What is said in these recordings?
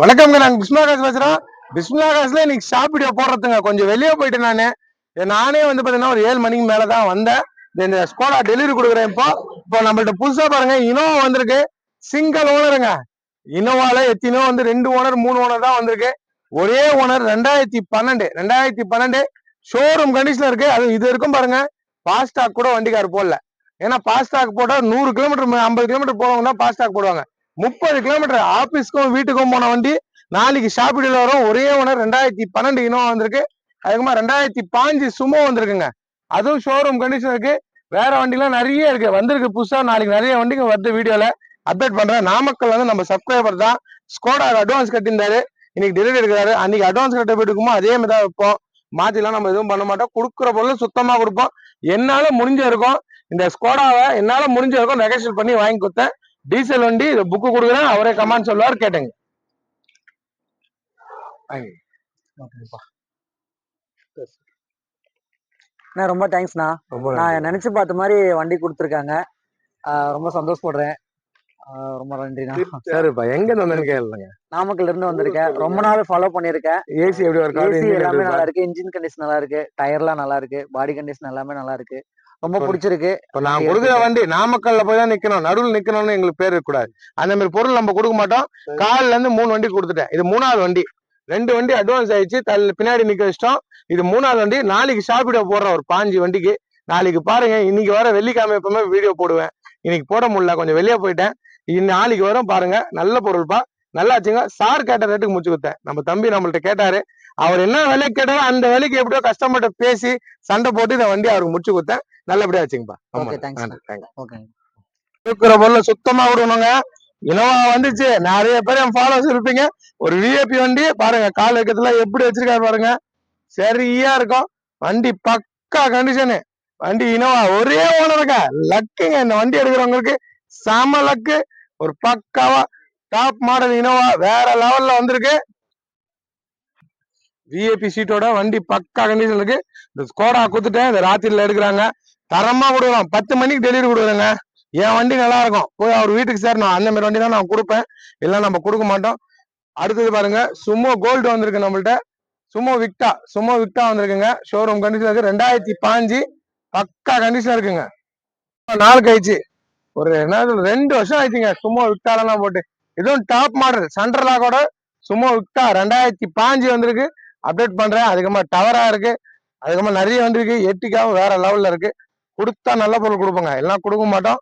வணக்கம்ங்க நாங்க பிஸ்மிலாகாஸ் பேசுறோம். பிஸ்மிலாகாஸ்ல இன்னைக்கு ஷாப் வீடியோ போடுறதுங்க கொஞ்சம் வெளியே போயிட்டு நானு. நானே வந்து பாத்தீங்கன்னா ஒரு ஏழு மணிக்கு மேலே தான் வந்தேன். இந்த- ஸ்கோடா டெலிவரி கொடுக்குறேன் இப்போ. இப்போ நம்மள்ட்ட புதுசா பாருங்க இனோவா வந்திருக்கு. சிங்கிள் ஓனருங்க இனோவால எத்தனையோ வந்து ரெண்டு ஓனர் மூணு ஓனர் தான் வந்திருக்கு. ஒரே ஓனர் ரெண்டாயிரத்தி பன்னெண்டு ரெண்டாயிரத்தி பன்னெண்டு ஷோரூம் கண்டிஷன்ல இருக்கு. அது இது இருக்கும் பாருங்க பாஸ்டாக் கூட வண்டிக்கார் போடல. ஏன்னா பாஸ்டாக் போட்டா நூறு கிலோமீட்டர் ஐம்பது கிலோமீட்டர் போறவங்க தான் பாஸ்டாக் போடுவாங்க. முப்பது கிலோமீட்டர் ஆபீஸ்க்கும் வீட்டுக்கும் போன வண்டி நாளைக்கு ஷாப்பிடியில் வரும். ஒரே ஒன்று ரெண்டாயிரத்தி பன்னெண்டு இனோவா வந்திருக்கு. அதுக்கப்புறமா ரெண்டாயிரத்தி பாஞ்சு சுமோ வந்திருக்குங்க. அதுவும் ஷோரூம் கண்டிஷன் இருக்கு. வேற வண்டிலாம் நிறைய இருக்கு. வந்திருக்கு புதுசா. நாளைக்கு நிறைய வண்டிங்க வருது வீடியோல. அப்டேட் பண்றேன். நாமக்கல் வந்து நம்ம சப்ஸ்கிரைபர் தான். ஸ்கோடா அட்வான்ஸ் கட்டியிருந்தாரு. இன்னைக்கு டெலிவரி எடுக்கிறாரு. அன்னைக்கு அட்வான்ஸ் கட்ட போயிட்டுக்குமோ அதே மாதிரி தான் வைப்போம். மாத்திலாம் நம்ம எதுவும் பண்ண மாட்டோம். கொடுக்குற பொருள் சுத்தமா கொடுப்போம். என்னால முடிஞ்ச இருக்கும் இந்த ஸ்கோடாவை என்னால முடிஞ்ச இருக்கும் நெகோசியேட் பண்ணி வாங்கி கொடுத்தேன். டீசல் வண்டி இதை புக்கு கொடுக்குறேன் அவரே கமாண்ட் சொல்லுவார் கேட்டுங்க. அண்ணா ரொம்ப தேங்க்ஸ்ண்ணா நான் நினைச்சு பார்த்த மாதிரி வண்டி கொடுத்துருக்காங்க. ரொம்ப சந்தோஷப்படுறேன். ரொம்ப நன்றிண்ணா. சரிப்பா. எங்க இருந்து கேளுங்க. நாமக்கல்ல இருந்து வந்திருக்கேன். ரொம்ப நாள் ஃபாலோ பண்ணியிருக்கேன். ஏசி எப்படி ஒர்க் எல்லாமே நல்லா இருக்கு. இன்ஜின் கண்டிஷன் நல்லா இருக்கு. டயர்லாம் நல்லா இருக்கு. பாடி கண்டிஷன் எல்லாமே நல்லா இருக்கு. ரொம்ப சரி. பிடிச்சிருக்கு. இப்ப நான் கொடுக்குற வண்டி நாமக்கல்ல போய் தான் நிக்கணும். நடுவில் நிக்கணும்னு எங்களுக்கு பேர் இருக்கக்கூடாது. அந்த மாதிரி பொருள் நம்ம கொடுக்க மாட்டோம். கால்ல இருந்து மூணு வண்டி கொடுத்துட்டேன். இது மூணாவது வண்டி. ரெண்டு வண்டி அட்வான்ஸ் ஆயிடுச்சு. தள்ள பின்னாடி நிக்க வச்சிட்டோம். இது மூணாவது வண்டி. நாளைக்கு ஷாப்பிட போடுறோம் ஒரு பாஞ்சு வண்டிக்கு. நாளைக்கு பாருங்க. இன்னைக்கு வர வெள்ளிக்கிழமை எப்பவுமே வீடியோ போடுவேன். இன்னைக்கு போட முடியல. கொஞ்சம் வெளியே போயிட்டேன். இன்னும் நாளைக்கு வரும் பாருங்க. நல்ல பொருள்பா நல்லா வச்சுங்க சார் கேட்ட ரேட்டுக்கு முடிச்சு கொடுத்தேன். நம்ம தம்பி நம்மள்ட்ட கேட்டாரு. அவர் என்ன விலைக்கு கேட்டாரோ அந்த விலைக்கு எப்படியோ கஸ்டமர்கிட்ட பேசி சண்டை போட்டு இந்த வண்டி அவருக்கு முடிச்சு கொடுத்தேன். நல்லபடியா வச்சுங்கப்பா இருக்கிற பொருளை சுத்தமா விடணுங்க. இனோவா வந்துச்சு. நிறைய பேர் என் ஃபாலோவர்ஸ் இருப்பீங்க. ஒரு விஐபி வண்டி பாருங்க கால் வைக்கிறதுல எப்படி வச்சிருக்காரு பாருங்க. சரியா இருக்கும். வண்டி பக்கா கண்டிஷனு வண்டி இனோவா ஒரே ஓனருங்க லக்குங்க இந்த வண்டி எடுக்கிறவங்களுக்கு செம லக்கு ஒரு பக்காவா டாப் மாடல் இனோவா வேற லெவல்ல வந்திருக்கு. விஏபி சீட்டோட வண்டி பக்கா கண்டிஷன் இருக்கு. இந்த ஸ்கோடா குத்துட்டேன் இந்த ராத்திரில எடுக்கிறாங்க. தரமா கொடுக்கலாம். பத்து மணிக்கு டெலிவரி கொடுக்குறேங்க. என் வண்டி நல்லா இருக்கும். போய் அவர் வீட்டுக்கு சேரணும். அந்த மாதிரி வண்டி தான் நான் கொடுப்பேன். இல்லை நம்ம கொடுக்க மாட்டோம். அடுத்தது பாருங்க சுமோ கோல்டு வந்திருக்கு நம்மள்ட்ட. சுமோ விக்டா சுமோ விக்டா வந்திருக்குங்க. ஷோரூம் கண்டிஷன் இருக்கு. ரெண்டாயிரத்தி பாஞ்சு. பக்கா கண்டிஷன் இருக்குங்க. நாள் கழிச்சு ஒரு என்ன ரெண்டு வருஷம் ஆயிடுச்சுங்க. சுமோ விக்டாலாம் போட்டு. இதுவும் டாப் மாடல் சென்ட்ரலா கூட சும்மா விக்டா ரெண்டாயிரத்தி பாஞ்சு வந்திருக்கு. அப்டேட் பண்றேன். அதுக்கப்புறமா டவரா இருக்கு. அதுக்கப்புறமா நிறைய வந்திருக்கு. எட்டிக்காவும் வேற லெவல்ல இருக்கு. கொடுத்தா நல்ல பொருள் கொடுப்போங்க. எல்லாம் கொடுக்க மாட்டோம்.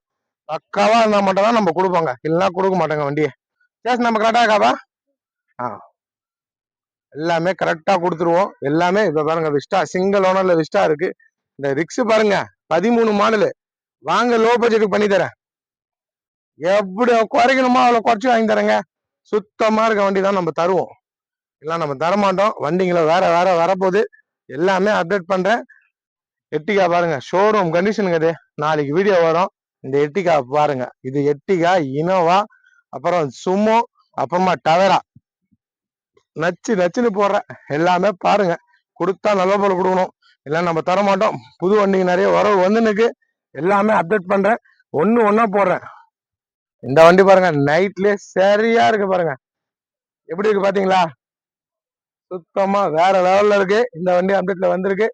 பக்காவா இருந்தா மட்டும் தான் நம்ம கொடுப்போங்க. இல்லைன்னா கொடுக்க மாட்டோங்க வண்டியை. சேஸ் நம்ம கரெக்டா இருக்காப்பா ஆ. எல்லாமே கரெக்டா கொடுத்துருவோம். எல்லாமே இப்ப பாருங்க விஸ்டா சிங்கிள் ஓனர்ல விஸ்டா இருக்கு. இந்த ரிக்ஸ் பாருங்க. பதிமூணு மாடலு வாங்க லோ பட்ஜெட்டுக்கு பண்ணி தரேன் எப்படி குறைக்கணுமோ அவ்வளோ குறைச்சி வாங்கி தரேங்க. சுத்தமா இருக்க வண்டி தான் நம்ம தருவோம். இல்லை நம்ம தர மாட்டோம் வண்டிங்களை வேற வேற வரப்போகுது. எல்லாமே அப்டேட் பண்றேன். எட்டிகா பாருங்க. ஷோரூம் கண்டிஷனுங்க இது. நாளைக்கு வீடியோ வரும். இந்த எட்டிகா பாருங்க. இது எட்டிகா இனோவா அப்புறம் சுமோ அப்புறமா டவரா நச்சு நச்சுன்னு போடுறேன். எல்லாமே பாருங்க. கொடுத்தா நல்ல போல கொடுக்கணும். இல்லை நம்ம தர மாட்டோம் புது வண்டிங்க நிறைய வரவு வந்துனுக்கு எல்லாமே அப்டேட் பண்றேன். ஒன்று ஒன்றா போடுறேன். இந்த வண்டி பாருங்க நைட்லயே சரியா இருக்கு பாருங்க. எப்படி இருக்கு பாத்தீங்களா? சுத்தமா வேற லெவல்ல இருக்கு. இந்த வண்டி அப்டேட்ல வந்திருக்கு.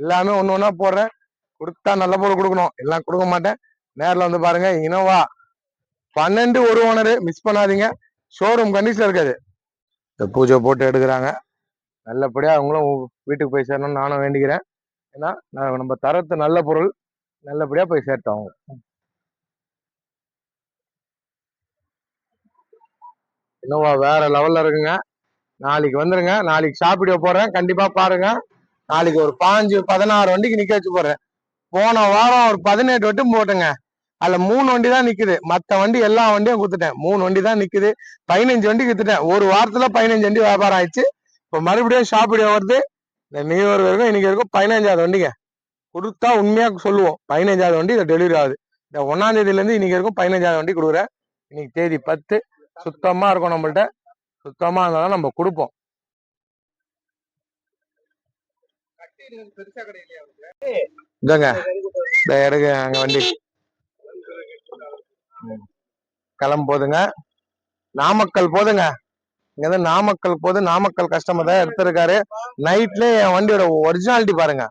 எல்லாமே ஒண்ணு ஒண்ணா போடுறேன். கொடுத்தா நல்ல பொருள் கொடுக்கணும். எல்லாம் கொடுக்க மாட்டேன். நேர்ல வந்து பாருங்க இனோவா பன்னெண்டு ஒரு ஓனரு மிஸ் பண்ணாதீங்க. ஷோரூம் கண்டிஷன்ல இருக்காது. இந்த பூஜை போட்டு எடுக்கிறாங்க. நல்லபடியா அவங்களும் வீட்டுக்கு போய் சேரணும்னு நானும் வேண்டிக்கிறேன். ஏன்னா நான் நம்ம தரத்து நல்ல பொருள். நல்லபடியா போய் சேர்த்தோம். அவங்க இன்னோவா வேற லெவல்ல இருக்குங்க. நாளைக்கு வந்துருங்க. நாளைக்கு ஷாப்பிடியோ போடுறேன் கண்டிப்பா பாருங்க. நாளைக்கு ஒரு பாஞ்சு பதினாறு வண்டிக்கு நிக்க வச்சு போடுறேன். போன வாரம் ஒரு பதினெட்டு வட்டும் போட்டுங்க. அதுல மூணு வண்டி தான் நிக்குது. மத்த வண்டி எல்லா வண்டியும் குத்துட்டேன் மூணு வண்டி தான் நிக்குது. பதினஞ்சு வண்டி குத்துட்டேன் ஒரு வாரத்துல பதினஞ்சு வண்டி வியாபாரம் ஆயிடுச்சு. இப்ப மறுபடியும் ஷாப்பிடியோ வருது. இந்த நியூ இயர் வரைக்கும் இன்னைக்கு வரைக்கும் பதினஞ்சாவது வண்டிங்க. கொடுத்தா உண்மையா சொல்லுவோம். பதினஞ்சாவது வண்டி இதை டெலிவரி ஆகுது. இந்த ஒன்னாம் தேதியில இருந்து இன்னைக்கு வரைக்கும் பதினஞ்சாவது வண்டி கொடுக்குறேன். இன்னைக்கு தேதி பத்து. சுத்தமா இருக்கும் நம்மள்ட்ட. சுத்தமா இருந்தாலும் நம்ம கொடுப்போம். இதாங்க இந்த எடுங்க அங்க வண்டி. ம். கிளம்பு போதுங்க. நாமக்கல் போதுங்க. இங்க நாமக்கல் போது நாமக்கல் கஸ்டமர் தான் எடுத்திருக்காரு. நைட்ல என் வண்டியோட ஒரிஜினாலிட்டி பாருங்க.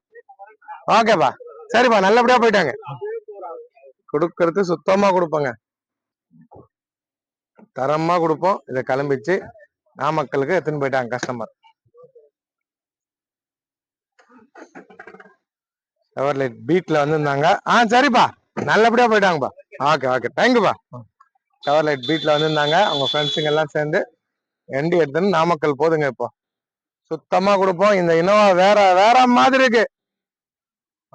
ஓகேப்பா. சரிப்பா நல்லபடியா போயிட்டாங்க. கொடுக்கறது சுத்தமா கொடுப்போங்க. தரமா கொடுப்போம். இதை கிளம்பிச்சு நாமக்கலுக்கு எடுத்துன்னு போயிட்டாங்க கஸ்டமர் எவர்லைட் பீட்ல வந்திருந்தாங்க. ஆ சரிப்பா. நல்லபடியா போயிட்டாங்கப்பா. ஓகே ஓகே தேங்க்யூப்பா எவர்லைட் பீட்ல வந்திருந்தாங்க. அவங்க ஃப்ரெண்ட்ஸுங்க எல்லாம் சேர்ந்து வண்டி எடுத்துன்னு நாமக்கல் போதுங்க இப்போ. சுத்தமா கொடுப்போம். இந்த இனோவா வேற வேற மாதிரி இருக்கு.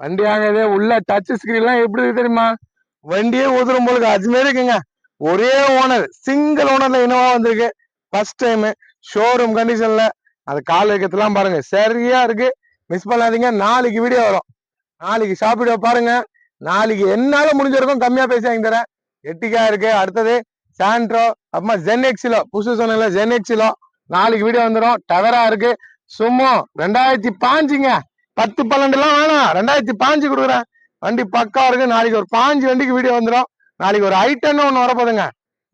வண்டி ஆகுது உள்ள டச் ஸ்கிரீன் எல்லாம் எப்படி இருக்கு தெரியுமா? வண்டியே உதிரும் போலுக்கு அதுமாரி இருக்குங்க. ஒரே ஓனர் சிங்கிள் ஓனர்ல இனோவா வந்திருக்கு? ஃபர்ஸ்ட் டைம் ஷோரூம் கண்டிஷன்ல அது கால் வைக்கிறதுலாம் பாருங்க சரியா இருக்கு. மிஸ் பண்ணாதீங்க நாளைக்கு வீடியோ வரும். நாளைக்கு ஷாப் வீடியோ பாருங்க. நாளைக்கு என்னால முடிஞ்சிருக்கும் கம்மியா பேசி வாங்கி தரேன். எட்டிக்கா இருக்கு அடுத்தது சாண்ட்ரோ அப்புறமா ஜென் எக்ஸிலோ புதுசு சொன்னல ஜென் எக்ஸிலோ நாளைக்கு வீடியோ வந்துடும் டவரா இருக்கு. சும்மா ரெண்டாயிரத்தி பாஞ்சுங்க. பத்து பன்னெண்டு எல்லாம் வேணாம். ரெண்டாயிரத்தி பாஞ்சு கொடுக்குறேன். வண்டி பக்கா இருக்கு. நாளைக்கு ஒரு பாஞ்சு வண்டிக்கு வீடியோ வந்துடும் நாளைக்கு ஒரு ஐட்டன்னு ஒன்று வரப்போதுங்க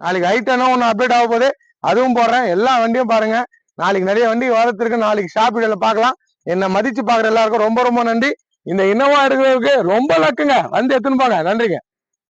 நாளைக்கு ஐட்டனும் ஒன்று அப்டேட் ஆக போகுது. அதுவும் போடுறேன். எல்லா வண்டியும் பாருங்க. நாளைக்கு நிறைய வண்டி வரத்திருக்கு நாளைக்கு ஷாப் பார்க்கலாம். என்னை மதிச்சு பார்க்குற எல்லாருக்கும் ரொம்ப ரொம்ப நன்றி. இந்த இன்னோவா எடுக்கிறதுக்கு ரொம்ப லக்குங்க வந்து எடுத்துன்னு போங்க. நன்றிங்க.